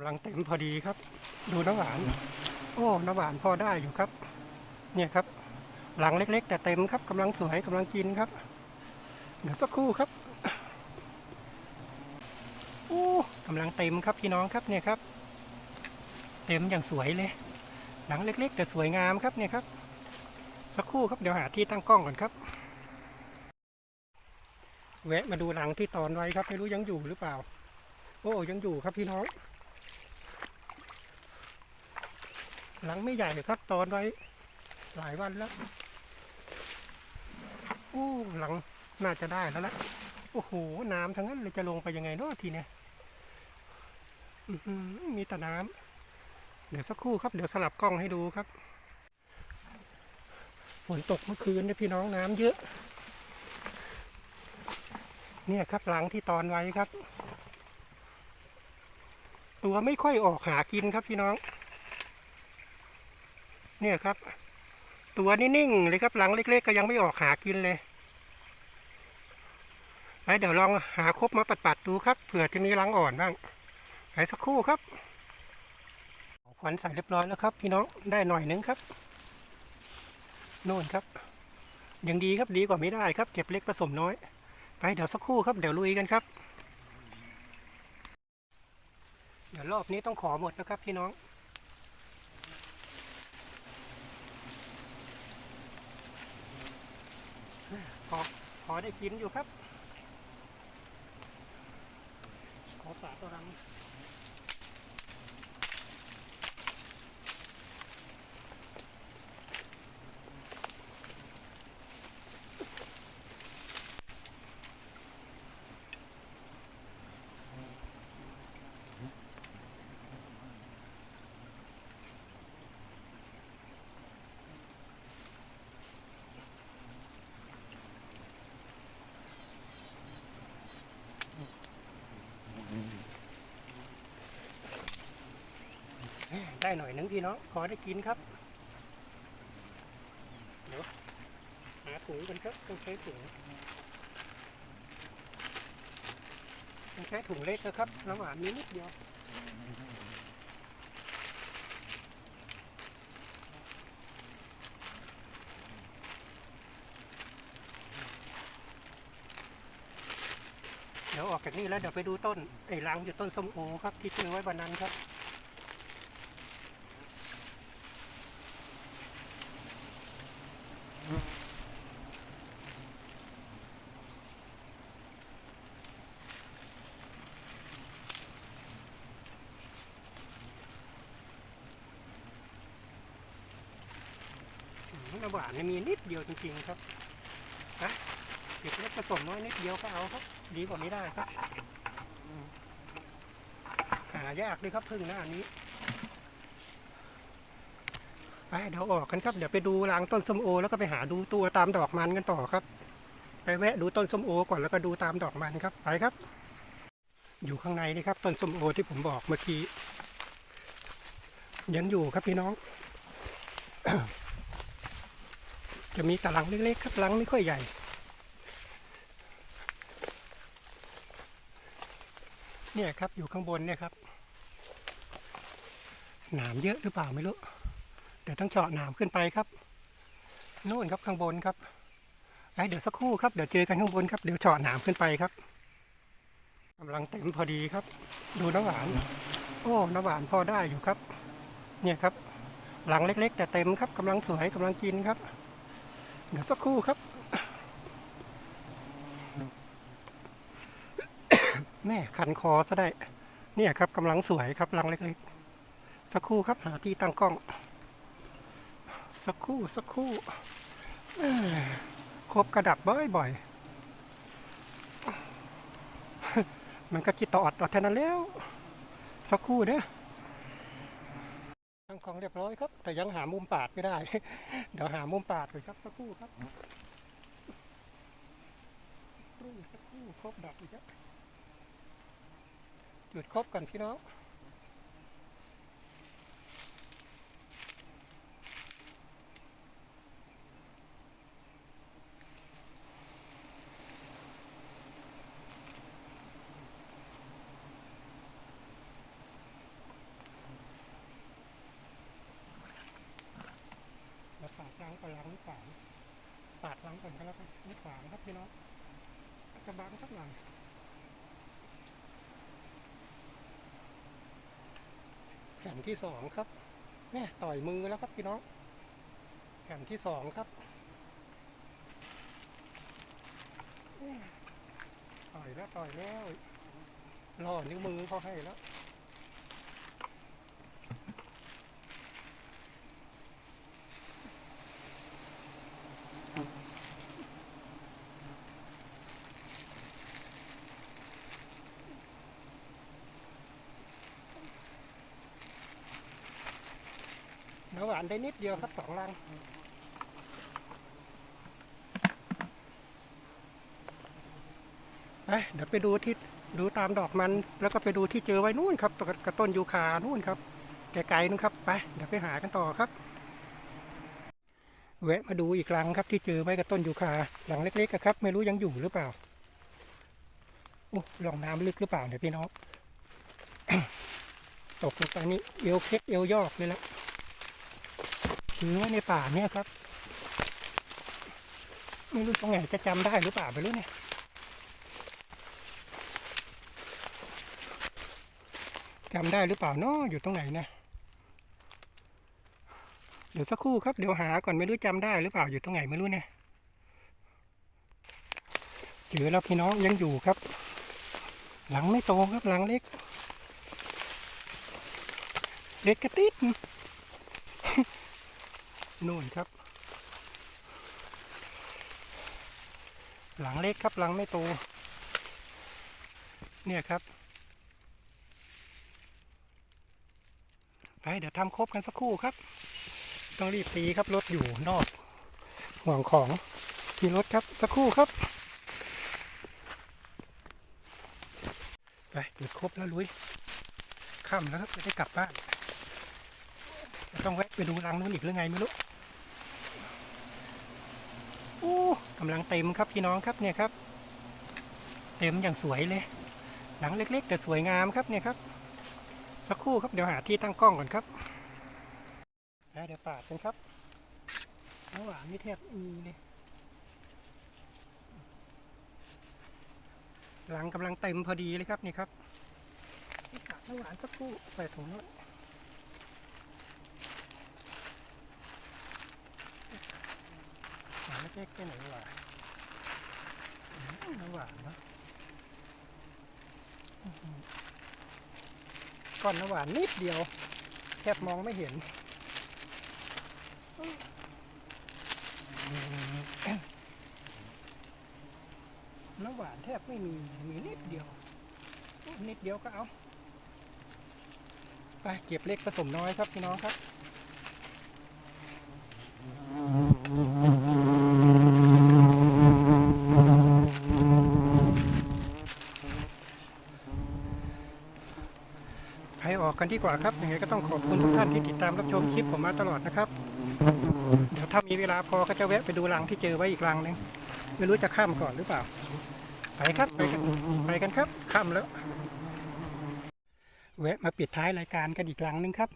ำลังเต็มพอดีครับ ดูน้ำหวาน โอ้น้ำหวานพอได้อยู่ครับ เนี่ยครับ หลังเล็ก ๆ แต่เต็มครับกำลังสวยกำลังกินครับเดี๋ยวสักครู่ครับโอ้กำลังเต็มครับพี่น้องครับเนี่ยครับ เต็มอย่างสวยเลย หลังเล็ก ๆ แต่สวยงามครับเนี่ยครับ สักครู่ครับเดี๋ยวหาที่ตั้งกล้องก่อนครับแวะมาดูหลังที่ตอนไว้ครับไม่รู้ยังอยู่หรือเปล่า โอ้ยังอยู่ครับพี่น้อง หลังไม่ใหญ่เลยครับตอนไว้ หลายวันแล้วโอ้หลังน่าจะได้แล้วละโอ้โหน้ำทั้งนั้นเลยจะลงไปยังไงเนาะทีเนี้ยมีแต่น้ำเดี๋ยวสักครู่ครับเดี๋ยวสลับกล้องให้ดูครับฝนตกเมื่อคืนเนี่ยพี่น้องน้ำเยอะ เนี่ยครับหลังที่ตอนไว้ครับ ตัวไม่ค่อยออกหากินครับพี่น้อง เนี่ยครับ ตัวนิ่งๆเลยครับหลังเล็ก ๆ ก็ยังไม่ออกหากินเลยไปเดี๋ยวลองหาครบมาปัดๆดูครับเผื่อจะมีรังอ่อนบ้างไปสักครู่ครับขวัญใส่เรียบร้อยแล้วครับ พี่น้องได้หน่อยนึงครับโน่นครับยังดีครับดีกว่าไม่ได้ครับ เก็บเล็กผสมน้อย ไปเดี๋ยวสักครู่ครับเดี๋ยวลุยกันครับ เดี๋ยวรอบนี้ต้องขอหมดนะครับ พี่น้อง พอพอ ได้กินอยู่ครับ ขอฝาตัวรัง ได้หน่อยหนึงพี่น้องพอได้กินครับ เดี๋ยวหาถุงกันครับต้องใช้ถุงต้องใช้ถุงเล็กนะครับน้ำหวานนิดเดียวเดี๋ยวออกจากนี่แล้วเดี๋ยวไปดูต้นไอ้รังอยู่ต้นส้มโอครับที่ซื้อไว้วันนั้นครับ หวานเนี่ยมีนิดเดียวจริงๆครับนะเก็บเล็กผสมน้อยนิดเดียวก็เอาครับ ดีกว่าไม่ได้ครับ หายากด้วยครับพึ่งหน้านี้ไปเดี๋ยวออกกันครับ เดี๋ยวไปดูรางต้นส้มโอ แล้วก็ไปหาดูตัวตามดอกมันกันต่อครับ ไปแวะดูต้นส้มโอ ก่อนแล้วก็ดูตามดอกมันครับ ไปครับ อยู่ข้างในนี่ครับ ต้นส้มโอที่ผมบอกเมื่อกี้ ยังอยู่ครับพี่น้อง จะมีแต่หลังเล็กๆครับหลังไม่ค่อยใหญ่ เนี่ยครับอยู่ข้างบนเนี่ยครับ หนามเยอะหรือเปล่าไม่รู้ เดี๋ยวต้องเจาะหนามขึ้นไปครับโน่นครับข้างบนครับไอเดี๋ยวสักครู่ครับเดี๋ยวเจอกันข้างบนครับเดี๋ยวเจาะหนามขึ้นไปครับกำลังเต็มพอดีครับ ดูน้ำหวาน โอ้น้ำหวานพอได้อยู่ครับ เนี่ยครับหลังเล็ก ๆ แต่เต็มครับกำลังสวยกำลังกินครับ เดี๋ยวสักครู่ครับ แม่ขันคอซะได้ เนี่ยครับกำลังสวยครับลังเล็กๆ สักครู่ครับหาที่ตั้งกล้อง สักครู่สักครู่ครบกระดับบ่อยๆ มันก็จิตต่ออดต่อแทนนั้นแล้ว สักครู่เด้อ ทั้งของเรียบร้อยครับ แต่ยังหามุมปาดไม่ได้ เดี๋ยวหามุมปาดก่อนครับสักครู่ครับครู่สักครู่ครบดับอีกแล้วจุดครบกันพี่น้อง ก็ล้างไม่ขวางปาดล้างก่อนก็แล้วกันไม่ขวางครับพี่น้องกระบังสักหน่อยแผ่นที่สองครับแม่ต่อยมือแล้วครับพี่น้อง แผ่นที่สองครับต่อยแล้วต่อยแล้วล่อนิ้วมือเขาให้แล้ว น้ำหวานได้นิดเดียวครับสองลังเดี๋ยวไปดูที่ดูตามดอกมัน แล้วก็ไปดูที่เจอไว้นู่นครับตวกระต้นยูคานู่นครับไกลๆนู่นครับไปเดี๋ยวไปหากันต่อครับแวะมาดูอีกลังครับที่เจอไว้กับต้นยูคาหลังเล็กๆครับ ไม่รู้ยังอยู่หรือเปล่าโอ้ลองน้ำลึกหรือเปล่าเนี่ยพี่น้องตกลงไปนี่เอวเคล็ดเอวยอกเลยละ ถือไว้ในป่าเนี่ยครับ ไม่รู้ตรงไหนจะจำได้หรือเปล่าไม่รู้เนี่ยจำได้หรือเปล่าเนาะอยู่ตรงไหนนะเดี๋ยวสักครู่ครับเดี๋ยวหาก่อนไม่รู้จำได้หรือเปล่าอยู่ตรงไหนไม่รู้เนี่ยเจอแล้วพี่น้องยังอยู่ครับ หลังไม่โตครับหลังเล็ก เล็กกระติด นู่นครับ หลังเล็กครับหลังไม่โต เนี่ยครับ ไปเดี๋ยวทำครบกันสักครู่ครับ ต้องรีบตีครับรถอยู่นอกห่วงของที่รถครับสักครู่ครับ ไปเดี๋ยวครบแล้วลุยค่ำแล้วครับจะได้กลับบ้าน ต้องแวะไปดูรังนู้นอีกหรือไงไม่รู้โอ้กำลังเต็มครับพี่น้องครับเนี่ยครับ เต็มอย่างสวยเลยหลังเล็ก ๆ แต่สวยงามครับเนี่ยครับ สักครู่ครับเดี๋ยวหาที่ตั้งกล้องก่อนครับแล้วเดี๋ยวปาดกันครับน้ำหวานนี่แทบไม่มีเลยหลังกำลังเต็มพอดีเลยครับนี่ครับปาดน้ำหวานสักครู่ใส่ถุงนู้น หวานเล็กแค่ไหนวะอืมน้ำหวานนะก้อนน้ำหวานนิดเดียว แทบมองไม่เห็น น้ำหวานแทบไม่มี มีนิดเดียว นิดเดียวก็เอาไปเก็บเล็กผสมน้อยครับพี่น้องครับ ไปออกกัน ดีกว่าครับยังไงก็ต้องขอบคุณทุกท่านที่ติดตามรับชมคลิปผมมาตลอดนะครับ เดี๋ยวถ้ามีเวลาพอก็จะแวะไปดูรังที่เจอไว้อีกรังหนึ่งไม่รู้จะข้ามก่อนหรือเปล่า ไปครับไปกันไปกันครับข้ามแล้ว แวะมาปิดท้ายรายการกันอีกรังหนึ่งครับ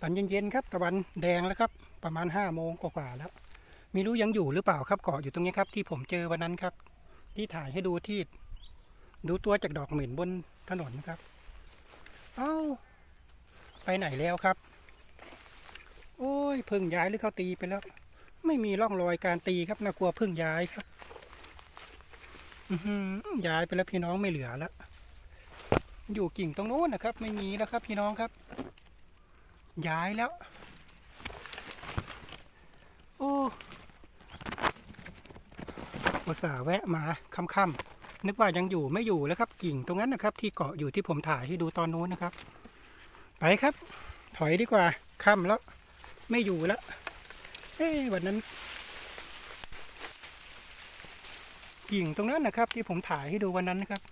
ตอนเย็นๆครับตะวันแดงแล้วครับ ประมาณห้าโมงกว่าๆแล้วม่รู้ยังอยู่หรือเปล่าครับเกาะอยู่ตรงนี้ครับ ที่ผมเจอวันนั้นครับ ที่ถ่ายให้ดูที่ดูตัวจากดอกเหม็นบนถนนครับ เอ้า ไปไหนแล้วครับ โอ้ยพึ่งย้ายหรือเขาตีไปแล้ว ไม่มีร่องรอยการตีครับน่ากลัวพึ่งย้ายครับอืย้ายไปแล้วพี่น้องไม่เหลือแล้วอยู่กิ่งตรงนู้นนะครับ ไม่มีแล้วครับพี่น้องครับ ย้ายแล้ว โอ้อุตส่าแวะมาค่ำๆ นึกว่ายังอยู่ไม่อยู่แล้วครับกิ่งตรงนั้นนะครับ ที่เกาะอยู่ที่ผมถ่ายให้ดูตอนนู้นนะครับ ไปครับ ถอยดีกว่าค่ำแล้ว ไม่อยู่แล้วเอ้วันนั้น กิ่งตรงนั้นนะครับ ที่ผมถ่ายให้ดูวันนั้นนะครับ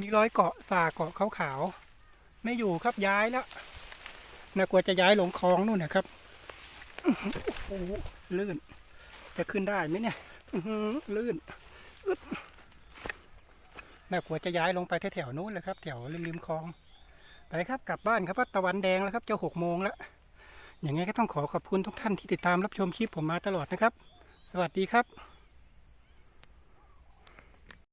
มีรอยเกาะสาเกาะขาวๆไม่อยู่ครับย้ายแล้วน่ากลัวจะย้ายลงคลองนู่นนะครับโอ้โหลื่น จะขึ้นได้ไหมเนี่ยลื่นอึด แน่ากลัวจะย้ายลงไปแถวๆนู้นเลยครับแถวริมคลอง ไปครับกลับบ้านครับว่าตะวันแดงแล้วครับจะหกโมงแล้วอย่างไงก็ต้องขอขอบคุณทุกท่านที่ติดตามรับชมคลิปผมมาตลอดนะครับ สวัสดีครับ